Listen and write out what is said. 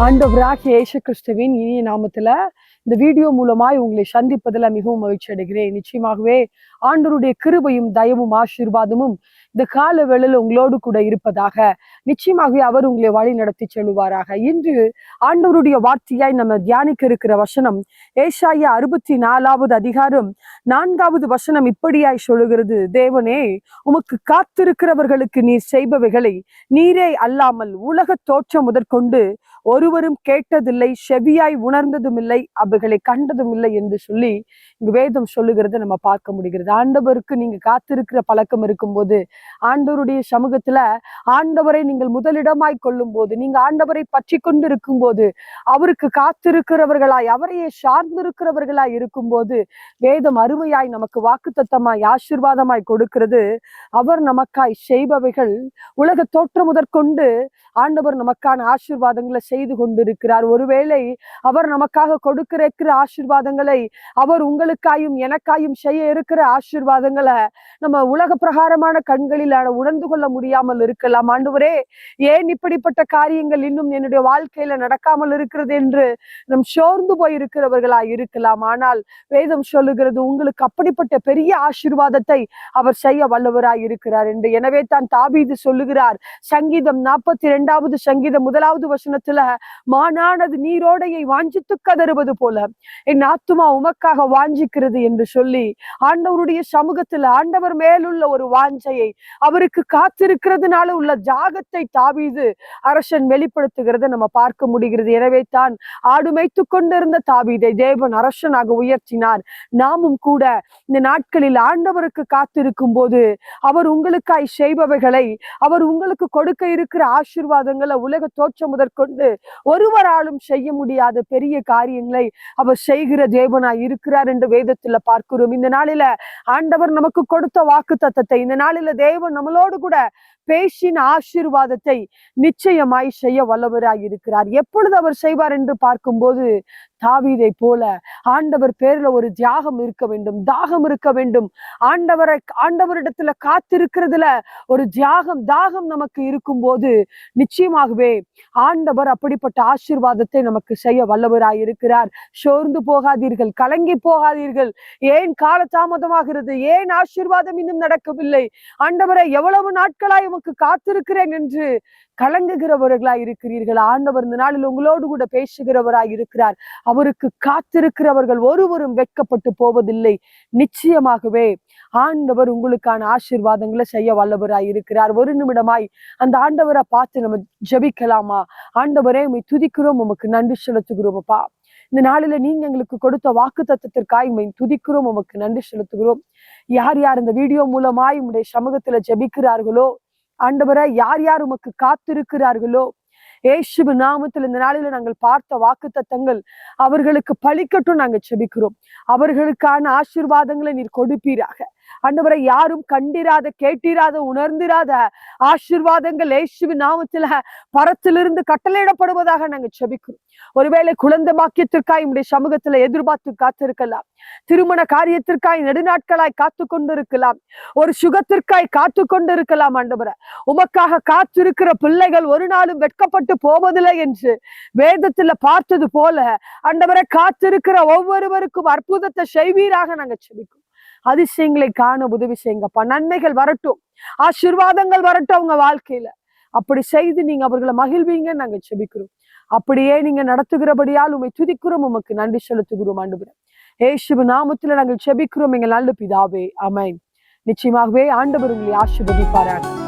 ஆண்டவராக இயேசு கிறிஸ்துவின் இனிய நாமத்துல இந்த வீடியோ மூலமாய் உங்களை சந்திப்பதில் மிகவும் மகிழ்ச்சி அடைகிறேன் நிச்சயமாகவே ஆண்டவருடைய கிருபையும் தயவும் ஆசீர்வாதமும் இந்த கால வேளையில் உங்களோடு கூட இருப்பதாக நிச்சயமாகவே அவர் உங்களை வழி நடத்தி செல்வாராக இன்று ஆண்டவருடைய வார்த்தையாய் நம்ம தியானிக்க இருக்கிற வசனம் ஏசாயா அறுபத்தி நாலாவது அதிகாரம் நான்காவது வசனம் இப்படியாய் சொல்லுகிறது. தேவனே உமக்கு காத்திருக்கிறவர்களுக்கு நீர் செய்பவைகளை நீரே அல்லாமல் உலக தோற்றம் முதற்கொண்டு ஒருவரும் கேட்டதில்லை செவியாய் உணர்ந்ததும் இல்லை அவைகளை கண்டதும் இல்லை என்று சொல்லி இங்கு வேதம் சொல்லுகிறத நம்ம பார்க்க முடிகிறது. ஆண்டவருக்கு நீங்க காத்திருக்கிற பழக்கம் இருக்கும்போது ஆண்டவருடைய சமூகத்துல ஆண்டவரை நீங்கள் முதலிடமாய் கொள்ளும் போது நீங்க ஆண்டவரை பற்றி கொண்டு இருக்கும் போது அவருக்கு காத்திருக்கிறவர்களாய் அவரையே சார்ந்திருக்கிறவர்களாய் இருக்கும் போது வேதம் அருமையாய் நமக்கு வாக்கு தத்தமாய் ஆசிர்வாதமாய் கொடுக்கிறது. அவர் நமக்காய் செய்பவைகள் உலக தோற்றம் முதற்கொண்டு ஆண்டவர் நமக்கான ஆசிர்வாதங்களை செய்து கொண்டிருக்கிறார். ஒருவேளை அவர் நமக்காக கொடுக்கிற ஆசிர்வாதங்களை அவர் உங்களுக்காயும் எனக்காயும் செய்ய இருக்கிற ஆசிர்வாதங்களை நம்ம உலக பிரகாரமான காரியங்களில் உணர்ந்து கொள்ள முடியாமல் இருக்கலாம். ஆண்டவரே ஏன் இப்படிப்பட்ட காரியங்கள் இன்னும் என்னுடைய வாழ்க்கையில நடக்காமல் இருக்கிறது என்று நம் சோர்ந்து போய் இருக்கிறவர்களா இருக்கலாம். ஆனால் வேதம் சொல்லுகிறது உங்களுக்கு அப்படிப்பட்ட பெரிய ஆசீர்வாதத்தை அவர் செய்ய வல்லவராய் இருக்கிறார் என்று. எனவே தான் தாபீது சொல்லுகிறார் சங்கீதம் நாற்பத்தி இரண்டாவது சங்கீதம் முதலாவது வசனத்துல மானானது நீரோடையை வாஞ்சித்து கதறுவது போல என் ஆத்துமா உமக்காக வாஞ்சிக்கிறது என்று சொல்லி ஆண்டவருடைய சமூகத்துல ஆண்டவர் மேலுள்ள ஒரு வாஞ்சையை அவருக்கு காத்திருக்கிறதுனால உள்ள ஜாகத்தை தாவீது அரசன் வெளிப்படுத்துகிறத நம்ம பார்க்க முடிகிறது. எனவே தான் ஆடு மேய்த்து கொண்டிருந்த தாவீதை தேவன் அரசனாக உயர்த்தினார். நாமும் கூட இந்த நாட்களில் ஆண்டவருக்கு காத்திருக்கும் போது அவர் உங்களுக்காய் செய்பவைகளை அவர் உங்களுக்கு கொடுக்க இருக்கிற ஆசீர்வாதங்களை உலக தோற்றம் முதற்கொண்டு ஒருவராலும் செய்ய முடியாத பெரிய காரியங்களை அவர் செய்கிற தேவனாய் இருக்கிறார் என்று வேதத்துல பார்க்கிறோம். இந்த நாளில ஆண்டவர் நமக்கு கொடுத்த வாக்கு தத்தத்தை இந்த நாளில தேவன் நம்மளோடு கூட பேசின ஆசீர்வாதத்தை நிச்சயமாய் செய்ய வல்லவராய் இருக்கிறார். எப்பொழுது அவர் செய்வார் என்று பார்க்கும்போது தாவீதை போல ஆண்டவர் பேர்ல ஒரு தியாகம் இருக்க வேண்டும் தாகம் இருக்க வேண்டும். ஆண்டவரை ஆண்டவரிடத்துல காத்திருக்கிறதுல ஒரு தியாகம் தாகம் நமக்கு இருக்கும் போது நிச்சயமாகவே ஆண்டவர் அப்படிப்பட்ட ஆசீர்வாதத்தை நமக்கு செய்ய வல்லவராய் இருக்கிறார். சோர்ந்து போகாதீர்கள் கலங்கி போகாதீர்கள். ஏன் கால தாமதமாகிறது ஏன் ஆசீர்வாதம் இன்னும் நடக்கவில்லை? ஆண்டவரை எவ்வளவு நாட்களாய் உமக்கு காத்திருக்கிறேன் என்று கலங்குகிறவர்களாய் இருக்கிறீர்கள். ஆண்டவர் இந்த நாளில் உங்களோடு கூட பேசுகிறவராய் இருக்கிறார். அவருக்கு காத்திருக்கிறவர்கள் ஒருவரும் வெட்கப்பட்டு போவதில்லை. நிச்சயமாகவே ஆண்டவர் உங்களுக்கான ஆசீர்வாதங்களை செய்ய வல்லவராய் இருக்கிறார். ஒரு நிமிடமாய் அந்த ஆண்டவரை பார்த்து நம்ம ஜெபிக்கலாமா? ஆண்டவரே உமை துதிக்கிறோம் உமக்கு நன்றி செலுத்துகிறோம் அப்பா. இந்த நாளில நீங்க எங்களுக்கு கொடுத்த வாக்கு தத்துவத்திற்காய் உண்மை துதிக்கிறோம் உமக்கு நன்றி செலுத்துகிறோம். யார் யார் இந்த வீடியோ மூலமாய் உங்களுடைய சமூகத்துல ஜெபிக்கிறார்களோ ஆண்டவரை யார் யார் உமக்கு காத்திருக்கிறார்களோ ஏசுபு நாமத்தில் இந்த நாளில நாங்கள் பார்த்த வாக்கு தத்தங்கள் அவர்களுக்கு பழிக்கட்டும் நாங்கள் செபிக்கிறோம். அவர்களுக்கான ஆசீர்வாதங்களை நீர் கொடுப்பீராக. அன்றுவரை யாரும் கண்டிராத கேட்டிராத உணர்ந்திராத ஆசீர்வாதங்கள் ஏசுவி நாமத்துல பரத்திலிருந்து கட்டளையிடப்படுவதாக நாங்க செபிக்கிறோம் ஒருவேளை குழந்தை பாக்கியத்திற்காய் உடைய சமூகத்துல எதிர்பார்த்து காத்திருக்கலாம். திருமண காரியத்திற்காய் நெடுநாட்களாய் காத்து கொண்டிருக்கலாம் ஒரு சுகத்திற்காய் காத்து கொண்டிருக்கலாம் ஆண்டவரை. உமக்காக காத்திருக்கிற பிள்ளைகள் ஒரு நாளும் வெட்கப்பட்டு போவதில்லை என்று வேதத்துல பார்த்தது போல ஆண்டவரை காத்திருக்கிற ஒவ்வொருவருக்கும் அற்புதத்தை செய்வீராக நாங்க செபிக்கும் அதிசயங்களை காண உதவி செய்யுங்கப்பா நன்மைகள் வரட்டும். ஆசீர்வாதங்கள் வரட்டும் அவங்க வாழ்க்கையில. அப்படி செய்து நீங்க அவர்களை மகிழ்வீங்கன்னு நாங்க செபிக்கிறோம் அப்படியே நீங்க நடத்துகிறபடியால் உண்மை துதிக்கிறோம். உமக்கு நன்றி செலுத்துகிறோம் ஆண்டு ஏசுபு நாமத்துல நாங்கள் செபிக்கிறோம் எங்கள் நல்ல பிதாவே அமை நிச்சயமாகவே ஆண்டவர் உங்களை ஆசிர்வதிப்பாராங்க